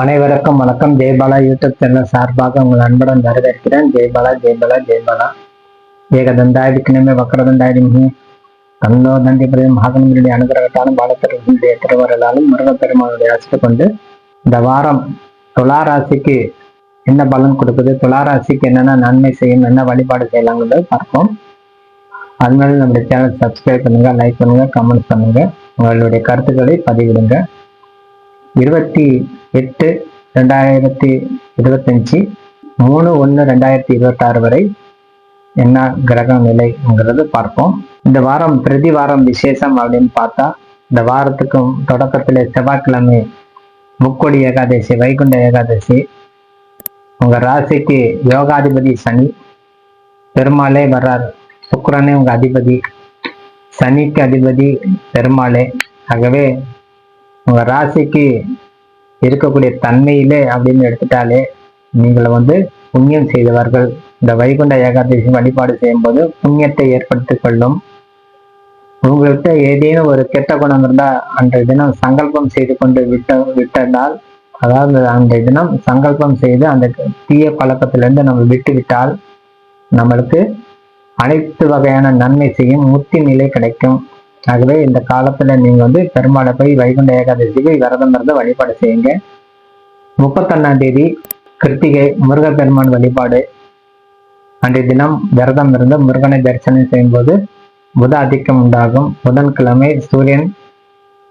அனைவருக்கும் வணக்கம். Jayapala YouTube channel சார்பாக உங்கள் அன்புடன் வரவேற்கிறேன். ஜெயபாலா ஜெயபாலா ஜெய்பாலா. ஏகதந்தாய விக்னமே தன்னோ நந்தி பிரதம் மகாகணங்களுடைய அனுகிரகத்தாலும் பாலத்திற்குடைய திருவருளாலும் முருகப்பெருமானுடைய ஆசிட்டு கொண்டு இந்த வாரம் துளாராசிக்கு என்ன பலன் கொடுக்குது? துளாராசிக்கு என்னென்ன நன்மை செய்யும்? என்ன வழிபாடு செய்யலாங்கிறத பார்ப்போம். அதனால நம்முடைய சேனல் சப்ஸ்கிரைப் பண்ணுங்க லைக் பண்ணுங்க கமெண்ட் பண்ணுங்க. உங்களுடைய கருத்துக்களை பதிவிடுங்க. இருபத்தி எட்டு ரெண்டாயிரத்தி இருபத்தஞ்சி மூணு ஒன்று ரெண்டாயிரத்தி இருபத்தாறு வரை என்ன கிரக நிலைங்கிறது பார்ப்போம். இந்த வாரம் பிரதி வாரம் விசேஷம் அப்படின்னு பார்த்தா இந்த வாரத்துக்கும் தொடக்கத்தில் செவ்வாய்க்கிழமை முக்கொடி ஏகாதசி வைகுண்ட ஏகாதசி. உங்க ராசிக்கு யோகாதிபதி சனி பெருமாளே வர்றார். சுக்கரனே உங்க அதிபதி சனிக்கு அதிபதி பெருமாளே. ஆகவே உங்க ராசிக்கு இருக்கக்கூடிய தன்மையிலே அப்படின்னு எடுத்துட்டாலே நீங்கள் வந்து புண்ணியம் செய்தவர்கள். இந்த வைகுண்ட ஏகாதசி வழிபாடு செய்யும்போது புண்ணியத்தை ஏற்படுத்திக் கொள்ளும். உங்கள்கிட்ட ஏதேனும் ஒரு கெட்ட குணம் இருந்தால் அன்றைய தினம் சங்கல்பம் செய்து கொண்டு விட்ட விட்டதால் அதாவது அன்றைய தினம் சங்கல்பம் செய்து அந்த தீய பழக்கத்திலிருந்து நம்ம விட்டுவிட்டால் நம்மளுக்கு அனைத்து வகையான நன்மை செய்யும் முத்தி நிலை கிடைக்கும். ஆகவே இந்த காலத்துல நீங்க வந்து பெருமாளை போய் வைகுண்ட ஏகாதசிக்கு விரதம் இருந்து வழிபாடு செய்யுங்க. முப்பத்தொன்னாம் தேதி கிருத்திகை முருகப்பெருமான் வழிபாடு. அன்றைய தினம் விரதம் இருந்து முருகனை தரிசனம் செய்யும்போது புத ஆதிக்கம் உண்டாகும். புதன்கிழமை சூரியன்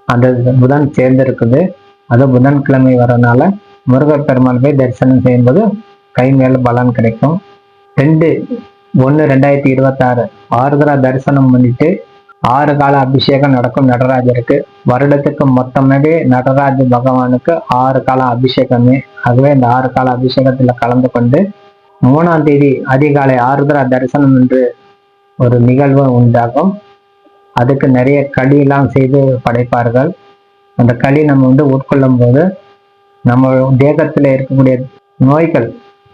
அந்த புதன் சேர்ந்திருக்குது. அது புதன்கிழமை வரனால முருகப்பெருமான் போய் தரிசனம் செய்யும்போது கை மேல பலன் கிடைக்கும். ரெண்டு ஒன்று ரெண்டாயிரத்தி இருபத்தாறு ஆறுதலா தரிசனம் பண்ணிட்டு ஆறு கால அபிஷேகம் நடக்கும் நடராஜருக்கு. வருடத்துக்கு மொத்தமாகவே நடராஜ பகவானுக்கு ஆறு கால அபிஷேகமே. ஆகவே இந்த ஆறு கால அபிஷேகத்துல கலந்து கொண்டு மூணாம் தேதி அதிகாலை ஆருத்ரா தரிசனம் என்று ஒரு நிகழ்வு உண்டாகும். அதுக்கு நிறைய களியெல்லாம் செய்து படைப்பார்கள். அந்த களி நம்ம வந்து உட்கொள்ளும் போது நம்ம தேகத்தில் இருக்கக்கூடிய நோய்கள்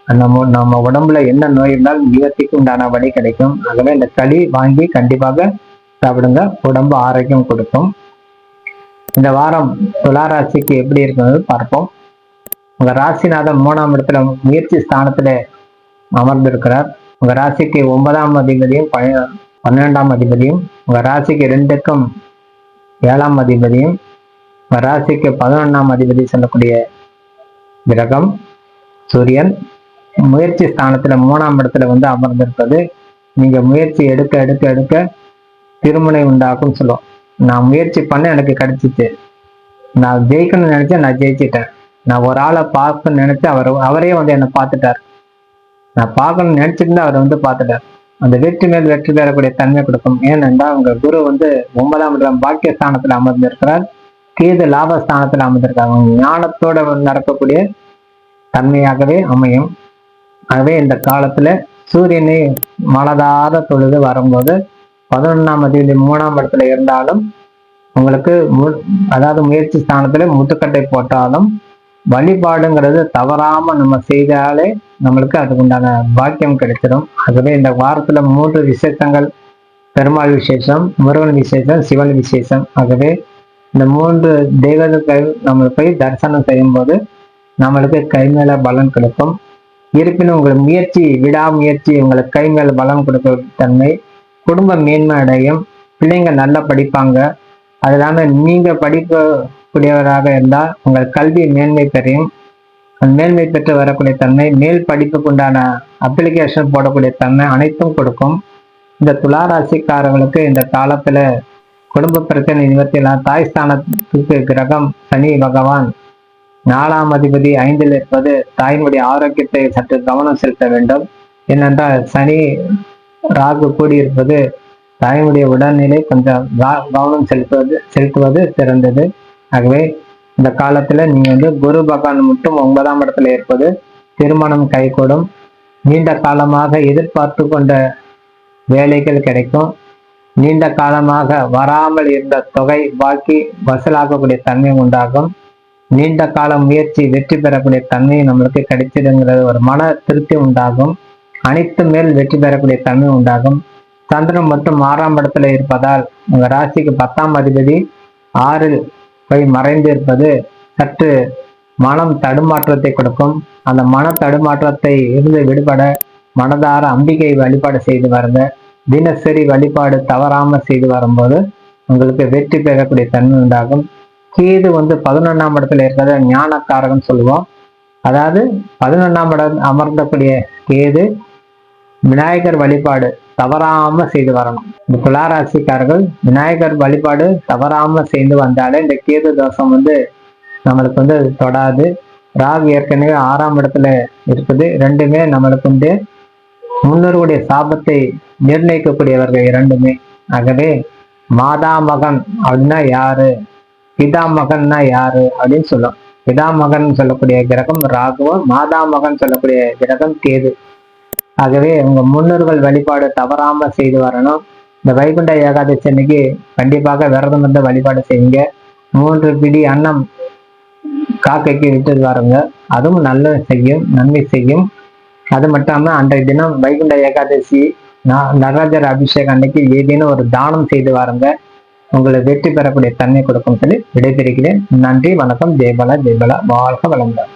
நம்ம நம்ம உடம்புல என்ன நோய் இருந்தாலும் நிவர்த்திக்கு உண்டான வழி கிடைக்கும். ஆகவே இந்த களி வாங்கி கண்டிப்பாக சாப்பிடுங்க. உடம்பு ஆரோக்கியம் கொடுக்கும். இந்த வாரம் துளாராசிக்கு எப்படி இருக்கிறது பார்ப்போம். உங்க ராசிநாதன் மூணாம் இடத்துல முயற்சி ஸ்தானத்துல அமர்ந்திருக்கிறார். உங்க ராசிக்கு ஒன்பதாம் அதிபதியும் பன்னிரெண்டாம் அதிபதியும் உங்க ராசிக்கு ரெண்டுக்கும் ஏழாம் அதிபதியும் உங்க ராசிக்கு பதினொன்றாம் அதிபதி சொல்லக்கூடிய கிரகம் சூரியன் முயற்சி ஸ்தானத்துல மூணாம் இடத்துல வந்து அமர்ந்திருப்பது. நீங்க முயற்சி எடுக்க எடுக்க எடுக்க திருமணை உண்டாக்கும் சொல்லுவோம். நான் முயற்சி பண்ண எனக்கு கிடைச்சிச்சு. நான் ஜெயிக்கணும்னு நினைச்சேன் நான் ஜெயிச்சிட்டேன். நான் ஒரு ஆளை பார்க்கணும்னு நினைச்சு அவர் அவரே வந்து என்னை பார்த்துட்டார். நான் பார்க்கணும்னு நினைச்சிருந்தா அவர் வந்து பார்த்துட்டார். அந்த வெற்றி மேல் வெற்றி பெறக்கூடிய தன்மை கொடுக்கும். ஏனென்றால் உங்க குரு வந்து ஒன்பதாம் இடம் பாக்கிய அமர்ந்திருக்கிறார். கேது லாபஸ்தானத்துல அமர்ந்திருக்காங்க அவங்க ஞானத்தோட நடக்கக்கூடிய தன்மையாகவே அமையும். ஆகவே இந்த காலத்துல சூரியனை மனதார தொழுது வரும்போது பதினொன்றாம் அதிபதி மூணாம் இடத்துல இருந்தாலும் உங்களுக்கு மு- அதாவது முயற்சி ஸ்தானத்துல முத்துக்கட்டை போட்டாலும் வழிபாடுங்கிறது தவறாம நம்ம செய்தாலே நம்மளுக்கு அதுக்கு உண்டான பாக்கியம் கிடைச்சிடும் ஆகவே இந்த வாரத்துல மூன்று விசேஷங்கள் பெருமாள் விசேஷம் முருகன் விசேஷம் சிவன் விசேஷம். ஆகவே இந்த மூன்று தெய்வங்கள் நம்மளுக்கு போய் தரிசனம் செய்யும்போது நம்மளுக்கு கை மேல பலன் கிடைக்கும். இருப்பினும் உங்கள் முயற்சி விடாமுயற்சி உங்களுக்கு கை மேல பலம் கொடுக்கும் தன்மை குடும்ப மேன்மை அடையும் பிள்ளைங்க நல்லா படிப்பாங்க. அது இல்லாமல் நீங்க படிக்கக்கூடியவராக இருந்தால் உங்கள் கல்வி மேன்மை பெறையும் மேன்மை பெற்று வரக்கூடிய தன்மை மேல் படிப்புக்கு உண்டான அப்ளிகேஷன் போடக்கூடிய தன்மை அனைத்தும் கொடுக்கும். இந்த துளாராசிக்காரர்களுக்கு இந்த காலத்துல குடும்ப பிரச்சனை நிவர்த்தியெல்லாம் தாய் ஸ்தானத்துக்கு கிரகம் சனி பகவான். நாலாம் அதிபதி ஐந்தில் இருப்பது தாயினுடைய ஆரோக்கியத்தை சற்று கவனம் செலுத்த வேண்டும். ஏனென்றால் சனி ராகு கூடியிருப்பது தாயினுடைய உடல்நிலை கொஞ்சம் கவனம் செலுத்துவது செலுத்துவது சிறந்தது. ஆகவே இந்த காலத்துல நீங்க வந்து குரு பகவான் மட்டும் ஒன்பதாம் இடத்துல இருப்பது திருமணம் கைகூடும். நீண்ட காலமாக எதிர்பார்த்து கொண்ட வேலைகள் கிடைக்கும். நீண்ட காலமாக வராமல் இருந்த தொகை பாக்கி வசூலாகக்கூடிய தன்மை உண்டாகும். நீண்ட கால முயற்சி வெற்றி பெறக்கூடிய தன்மை நம்மளுக்கு கிடைச்சிடுங்கிறது ஒரு மன திருப்தி உண்டாகும். அனைத்து மேல் வெற்றி பெறக்கூடிய தன்மை உண்டாகும். சந்திரன் மட்டும் ஆறாம் இடத்துல இருப்பதால் உங்க ராசிக்கு பத்தாம் அதிபதி ஆறில் போய் மறைந்து இருப்பது சற்று மனம் தடுமாற்றத்தை கொடுக்கும். அந்த மன தடுமாற்றத்தை இருந்து விடுபட மனதார அம்பிகை வழிபாடு செய்து வருங்க. தினசரி வழிபாடு தவறாம செய்து வரும்போது உங்களுக்கு வெற்றி பெறக்கூடிய தன்மை உண்டாகும். கீது வந்து பதினொன்றாம் இடத்துல இருக்கிறத ஞானக்காரகன் சொல்லுவோம் அதாவது பதினொன்றாம் இடம் அமர்ந்தக்கூடிய கேது விநாயகர் வழிபாடு தவறாம செய்து வரணும். இந்த துளாராசிக்காரர்கள் விநாயகர் வழிபாடு தவறாம செய்து வந்தாலே இந்த கேது தோஷம் வந்து நம்மளுக்கு வந்து தொடாது. ராகு ஏற்கனவே ஆறாம் இடத்துல இருக்குது. ரெண்டுமே நம்மளுக்கு வந்து முன்னோருடைய சாபத்தை நிர்ணயிக்கக்கூடியவர்கள் இரண்டுமே. ஆகவே மாதா மகன் அப்படின்னா யாரு? பிதா மகன்னா யாரு அப்படின்னு சொல்லும். பிதா மகன் சொல்லக்கூடிய கிரகம் ராகுவும் மாதா மகன் சொல்லக்கூடிய கிரகம் கேது. ஆகவே உங்க முன்னோர்கள் வழிபாடு தவறாம செய்து வரணும். இந்த வைகுண்ட ஏகாதசி அன்னைக்கு கண்டிப்பாக விரதம் இருந்து வழிபாடு செய்யுங்க. மூன்று பிடி அன்னம் காக்கைக்கு விட்டு வாருங்க. அதுவும் நல்ல செய்யும் நன்மை செய்யும். அது மட்டும் அன்றைய தினம் வைகுண்ட ஏகாதசி நடராஜர் அபிஷேகம் அன்னைக்கு ஏதேனும் ஒரு தானம் செய்து வாருங்க. உங்களை வெற்றி பெறக்கூடிய தன்மை கொடுக்கும் சொல்லி விடைபெறுகிறேன். நன்றி வணக்கம். ஜெயபாலா ஜெயபாலா வாழ்க வளர்ந்தார்